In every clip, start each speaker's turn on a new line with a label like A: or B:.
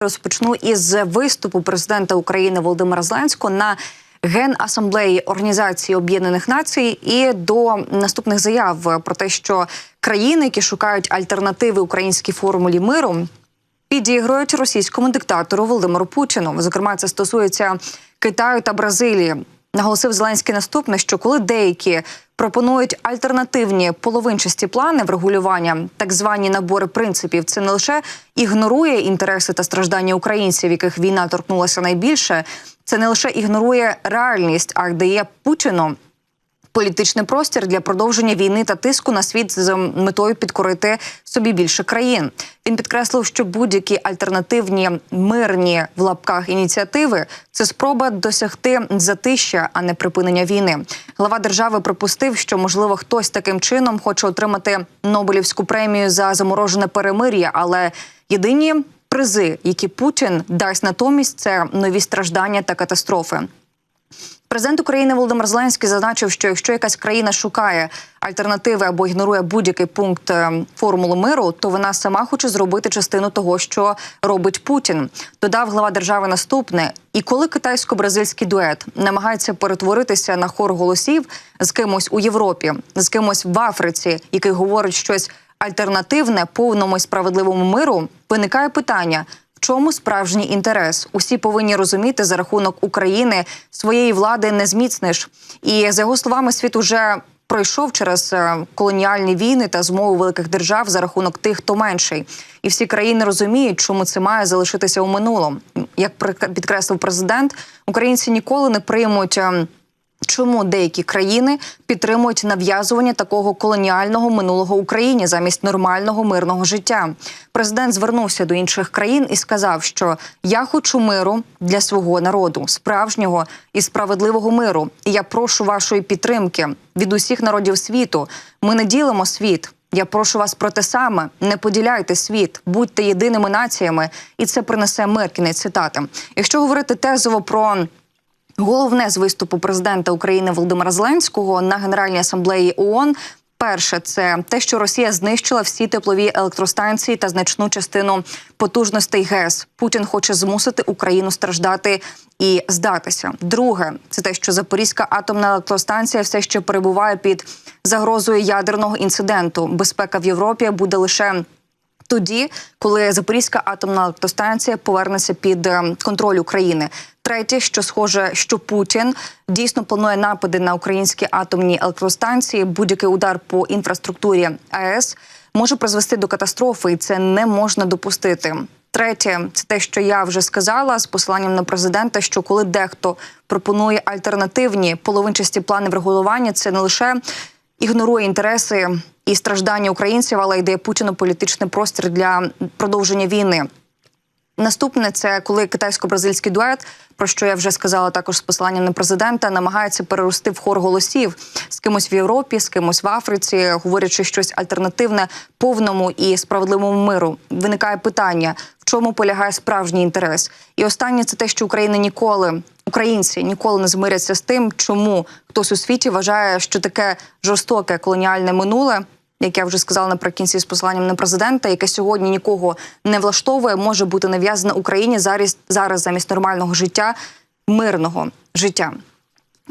A: Розпочну із виступу президента України Володимира Зеленського на генасамблеї Організації Об'єднаних Націй і до наступних заяв про те, що країни, які шукають альтернативи українській формулі миру, підігрують російському диктатору Володимиру Путіну. Зокрема, це стосується Китаю та Бразилії. Наголосив Зеленський наступне, що коли деякі пропонують альтернативні половинчасті плани врегулювання, так звані набори принципів, це не лише ігнорує інтереси та страждання українців, яких війна торкнулася найбільше. Це не лише ігнорує реальність, а дає Путіну політичний простір для продовження війни та тиску на світ з метою підкорити собі більше країн. Він підкреслив, що будь-які альтернативні мирні в лапках ініціативи це спроба досягти затища, а не припинення війни. Глава держави припустив, що можливо хтось таким чином хоче отримати Нобелівську премію за заморожене перемир'я, але єдині призи, які Путін дасть натомість, це нові страждання та катастрофи. Президент України Володимир Зеленський зазначив, що якщо якась країна шукає альтернативи або ігнорує будь-який пункт е, формули миру, то вона сама хоче зробити частину того, що робить Путін. Додав глава держави наступне: і коли китайсько-бразильський дует намагається перетворитися на хор голосів з кимось у Європі, з кимось в Африці, який говорить щось альтернативне повному і справедливому миру, виникає питання. Чому справжній інтерес? Усі повинні розуміти за рахунок України своєї влади не зміцниш. І за його словами, світ уже пройшов через е, колоніальні війни та змову великих держав за рахунок тих, хто менший. І всі країни розуміють, чому це має залишитися у минулому. Як підкреслив президент, українці ніколи не приймуть. Чому деякі країни підтримують нав'язування такого колоніального минулого Україні замість нормального мирного життя? Президент звернувся до інших країн і сказав, що я хочу миру для свого народу, справжнього і справедливого миру. І я прошу вашої підтримки від усіх народів світу. Ми не ділимо світ. Я прошу вас про те саме: не поділяйте світ, будьте єдиними націями, і це принесе мир. Кінець цитати. Якщо говорити тезово про Головне з виступу президента України Володимира Зеленського на Генеральній асамблеї ООН Перше, це те, що Росія знищила всі теплові електростанції та значну частину потужностей ГЕС. Путін хоче змусити Україну страждати і здатися. Друге, це те, що Запорізька атомна електростанція все ще перебуває під загрозою ядерного інциденту. Безпека в Європі буде лише тоді, коли Запорізька атомна електростанція повернеться під е, контроль України. Третє, що схоже, що Путін дійсно планує напади на українські атомні електростанції. Будь-який удар по інфраструктурі АЕС може призвести до катастрофи, і це не можна допустити. Третє, це те, що я вже сказала з посиланням на президента. Що коли дехто пропонує альтернативні половинчасті плани врегулювання, це не лише ігнорує інтереси і страждання українців, але йде Путіну політичний простір для продовження війни. Наступне це коли китайсько-бразильський дует, про що я вже сказала також з посиланням на президента, намагається перерости в хор голосів з кимось в Європі, з кимось в Африці, говорячи щось альтернативне повному і справедливому миру. Виникає питання, в чому полягає справжній інтерес. І останнє це те, що Україна ніколи, українці ніколи не змиряться з тим, чому хтось у світі вважає, що таке жорстоке колоніальне минуле як я вже сказала наприкінці з посиланням на президента, яке сьогодні нікого не влаштовує, може бути нав'язане Україні зараз зараз замість нормального життя, мирного життя.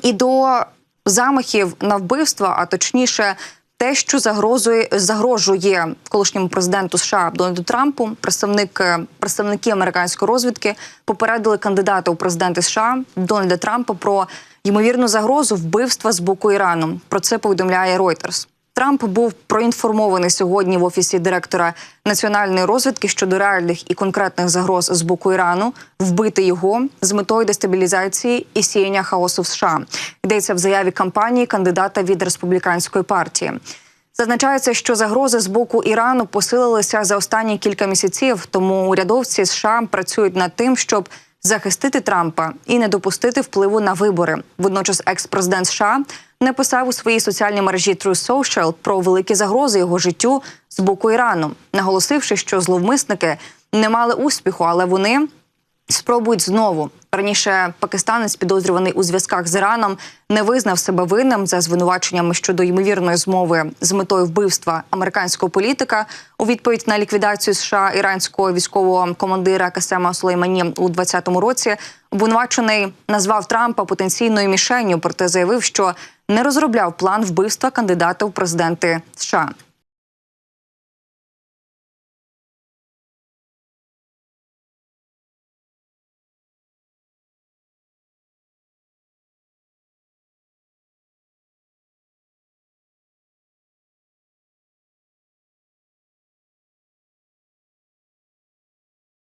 A: І до замахів на вбивства, а точніше, те, що загрозує загрожує колишньому президенту США Дональду Трампу, представник представники американської розвідки попередили кандидата у президенти США Дональда Трампа про ймовірну загрозу вбивства з боку Ірану. Про це повідомляє Reuters. Трамп був проінформований сьогодні в офісі директора національної розвідки щодо реальних і конкретних загроз з боку Ірану, вбити його з метою дестабілізації і сіяння хаосу в США. Йдеться в заяві кампанії кандидата від республіканської партії. Зазначається, що загрози з боку Ірану посилилися за останні кілька місяців. Тому урядовці США працюють над тим, щоб захистити Трампа і не допустити впливу на вибори. Водночас, екс-президент США написав у своїй соціальній мережі True Social про великі загрози його життю з боку Ірану, наголосивши, що зловмисники не мали успіху, але вони спробують знову. Раніше пакистанець, підозрюваний у зв'язках з Іраном, не визнав себе винним за звинуваченнями щодо ймовірної змови з метою вбивства американського політика. У відповідь на ліквідацію США іранського військового командира Касема Сулеймані у 2020 році обвинувачений назвав Трампа потенційною мішенню, проте заявив, що не розробляв план вбивства кандидата в президенти США.